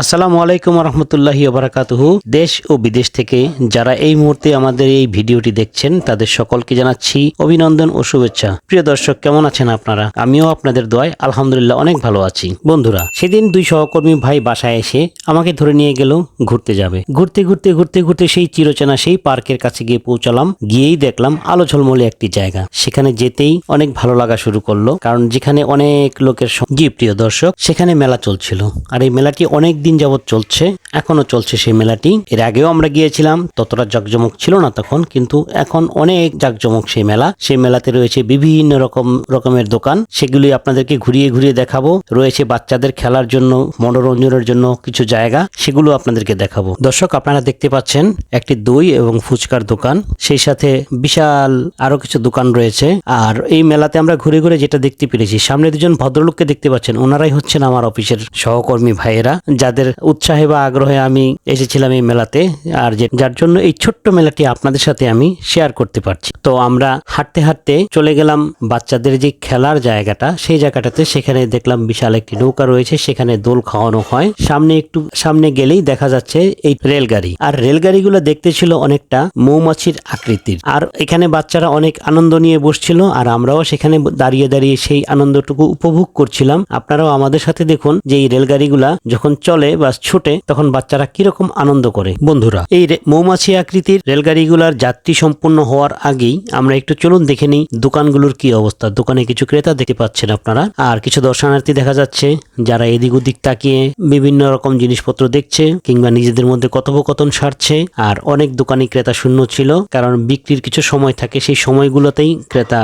আসসালামু আলাইকুম রহমতুল্লাহি ওবরাকাতুহু। দেশ ও বিদেশ থেকে যারা এই মুহূর্তে আমাদের এই ভিডিওটি দেখছেন, তাদের সকলকে জানাচ্ছি অভিনন্দন ও শুভেচ্ছা। প্রিয় দর্শক, কেমন আছেন আপনারা? আমিও আপনাদের দোয়ায় আলহামদুলিল্লাহ অনেক ভালো আছি। বন্ধুরা, সেদিন দুই সহকর্মী ভাই বাসায় এসে আমাকে ধরে নিয়ে গেল, ঘুরতে যাবে। ঘুরতে ঘুরতে ঘুরতে ঘুরতে সেই চিরচেনা সেই পার্কের কাছে গিয়ে পৌঁছালাম। গিয়েই দেখলাম আলো ঝলমলে একটি জায়গা। সেখানে যেতেই অনেক ভালো লাগা শুরু করল, কারণ যেখানে অনেক লোকের জি, প্রিয় দর্শক, সেখানে মেলা চলছিল। আর এই মেলাটি অনেক দিন যাবত চলছে এখনও চলছে সেই মেলাটি। এর আগেও আমরা গিয়েছিলাম, ততটা জাকজমক ছিল না তখন, কিন্তু এখন অনেক জাকজমক সেই মেলা। সেই মেলাতে রয়েছে বিভিন্ন রকম রকমের দোকান। সেগুলি আপনাদেরকে ঘুরিয়ে ঘুরিয়ে দেখাবো। রয়েছে বাচ্চাদের খেলার জন্য, মনোরঞ্জনের জন্য কিছু জায়গা, সেগুলো আপনাদেরকে দেখাবো। দর্শক, আপনারা দেখতে পাচ্ছেন একটি দই এবং ফুচকার দোকান। সেই সাথে বিশাল আরও কিছু দোকান রয়েছে। আর এই মেলাতে আমরা ঘুরে ঘুরে যেটা দেখতে পেরেছি, সামনে দুজন ভদ্রলোককে দেখতে পাচ্ছেন। ওনারাই হচ্ছেন আমার অফিসের সহকর্মী ভাইয়েরা, যাদের উৎসাহে বা আগ্রহে আমি এসেছিলাম এই মেলাতে, আর যে, যার জন্য এই ছোট্ট মেলাটি আপনাদের সাথে আমি শেয়ার করতে পারছি। তো আমরা হাঁটতে হাঁটতে চলে গেলাম বাচ্চাদের যে খেলার জায়গাটা, সেই জায়গাটাতে সেখানে দেখলাম বিশাল একটি নৌকা রয়েছে, সেখানে দোল খাওয়ানো হয়। সামনে একটু, সামনে গেলেই দেখা যাচ্ছে এই রেলগাড়ি। আর রেলগাড়িগুলো দেখতে ছিল অনেকটা মৌমাছির আকৃতির। আর এখানে বাচ্চারা অনেক আনন্দ নিয়ে বসছিল, আর আমরাও সেখানে দাঁড়িয়ে দাঁড়িয়ে সেই আনন্দটুকু উপভোগ করছিলাম। আপনারাও আমাদের সাথে দেখুন যে এই রেলগাড়িগুলা যখন চলে বা ছুটে তখন বাচ্চারা কীরকম আনন্দ করে। বন্ধুরা, এই মৌমাছি আকৃতির রেলগাড়িগুলার যাত্রী সম্পূর্ণ হওয়ার আগেই আমরা একটু চলুন দেখে নিই দোকানগুলোর কি অবস্থা। দোকানে কিছু ক্রেতা দেখতে পাচ্ছেন আপনারা। আর কিছু দর্শনার্থী দেখা যাচ্ছে যারা এদিক ওদিক তাকিয়ে বিভিন্ন রকম জিনিসপত্র দেখছে কিংবা নিজেদের মধ্যে কথোপকথন সারছে। আর অনেক দোকানি ক্রেতা শূন্য ছিল, কারণ বিক্রির কিছু সময় থাকে সেই সময়গুলোতেই ক্রেতা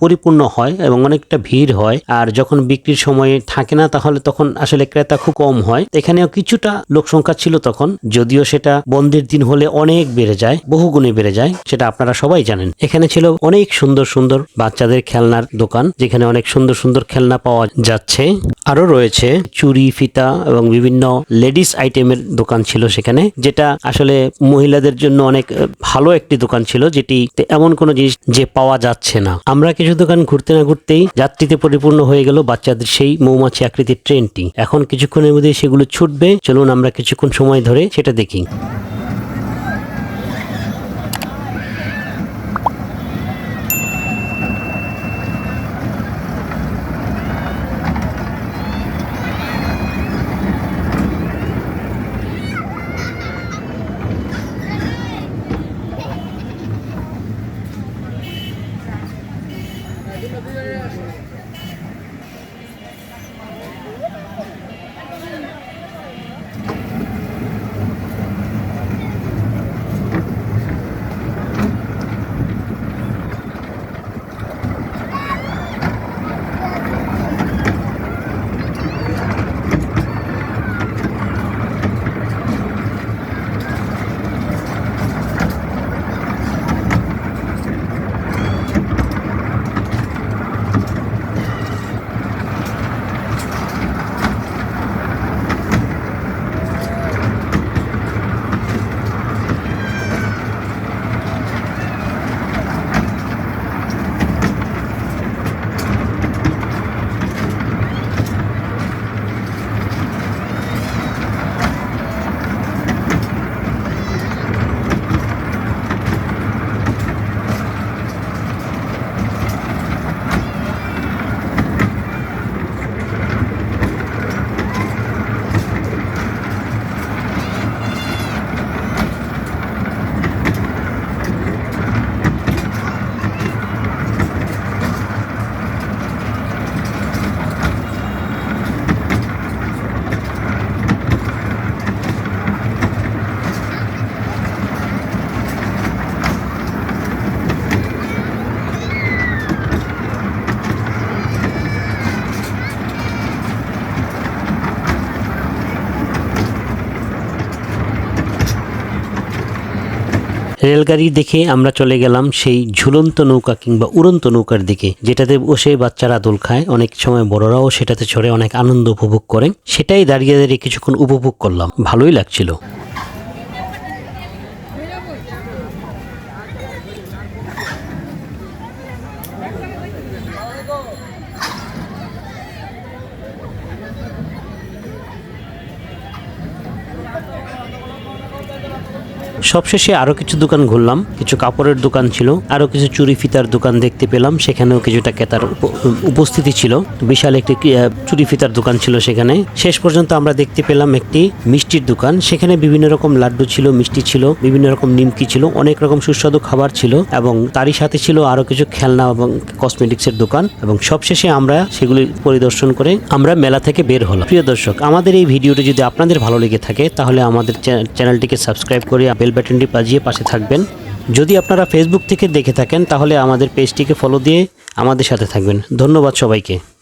পরিপূর্ণ হয় এবং অনেকটা ভিড় হয়। আর যখন বিক্রির সময় থাকে না তাহলে তখন আসলে ক্রেতা খুব কম হয়। এখানেও কিছুটা লোক সংখ্যা ছিল তখন, যদিও সেটা বন্ধের দিন হলে অনেক বেড়ে যায়, বহুগুণে বেড়ে যায়, সেটা আপনারা সবাই জানেন। এখানে ছিল অনেক সুন্দর সুন্দর বাচ্চাদের খেলনার দোকান, যেখানে অনেক সুন্দর সুন্দর খেলনা পাওয়া যাচ্ছে। আরও রয়েছে চুরি, ফিতা এবং বিভিন্ন লেডিস আইটেমের দোকান ছিল সেখানে, যেটা আসলে মহিলাদের জন্য অনেক ভালো একটি দোকান ছিল, যেটি এমন কোনো জিনিস যে পাওয়া যাচ্ছে না। আমরা কিছু দোকান ঘুরতে না ঘুরতেই যাত্রীতে পরিপূর্ণ হয়ে গেল বাচ্চাদের সেই মৌমাছি আকৃতির ট্রেনটি। এখন কিছুক্ষণের মধ্যে সেগুলো ছুটবে, চলুন আমরা কিছুক্ষণ সময় ধরে সেটা দেখি। রেলগাড়ি দেখে আমরা চলে গেলাম সেই ঝুলন্ত নৌকা কিংবা উড়ন্ত নৌকার দিকে, যেটাতে বসে বাচ্চারা দোল খায়। অনেক সময় বড়রাও সেটাতে চড়ে, অনেক আনন্দ উপভোগ করে। সেটাই দাঁড়িয়ে দাঁড়িয়ে কিছুক্ষণ উপভোগ করলাম। ভালোই লাগছিল। সবশেষে আরও কিছু দোকান ঘুরলাম, কিছু কাপড়ের দোকান ছিল, আরও কিছু চুরি ফিতার দোকান দেখতে পেলাম, সেখানেও কিছুটা ক্রেতার উপ- উপস্থিতি ছিল। বিশাল একটি চুরি ফিতার দোকান ছিল সেখানে। শেষ পর্যন্ত আমরা দেখতে পেলাম একটি মিষ্টির দোকান। সেখানে বিভিন্ন রকম লাড্ডু ছিল, মিষ্টি ছিল, বিভিন্ন রকম নিমকি ছিল, অনেক রকম সুস্বাদু খাবার ছিল এবং তারই সাথে ছিল আরও কিছু খেলনা এবং কসমেটিক্সের দোকান এবং সবশেষে আমরা সেগুলি পরিদর্শন করে আমরা মেলা থেকে বের হলাম। প্রিয় দর্শক, আমাদের এই ভিডিওটি যদি আপনাদের ভালো লেগে থাকে, তাহলে আমাদের চ্যানেলটিকে সাবস্ক্রাইব করে বেল বাটনটি বাজিয়ে পাশে থাকবেন। যদি আপনারা ফেসবুক থেকে দেখে থাকেন, তাহলে আমাদের পেজটিকে ফলো দিয়ে আমাদের সাথে থাকবেন। ধন্যবাদ সবাইকে।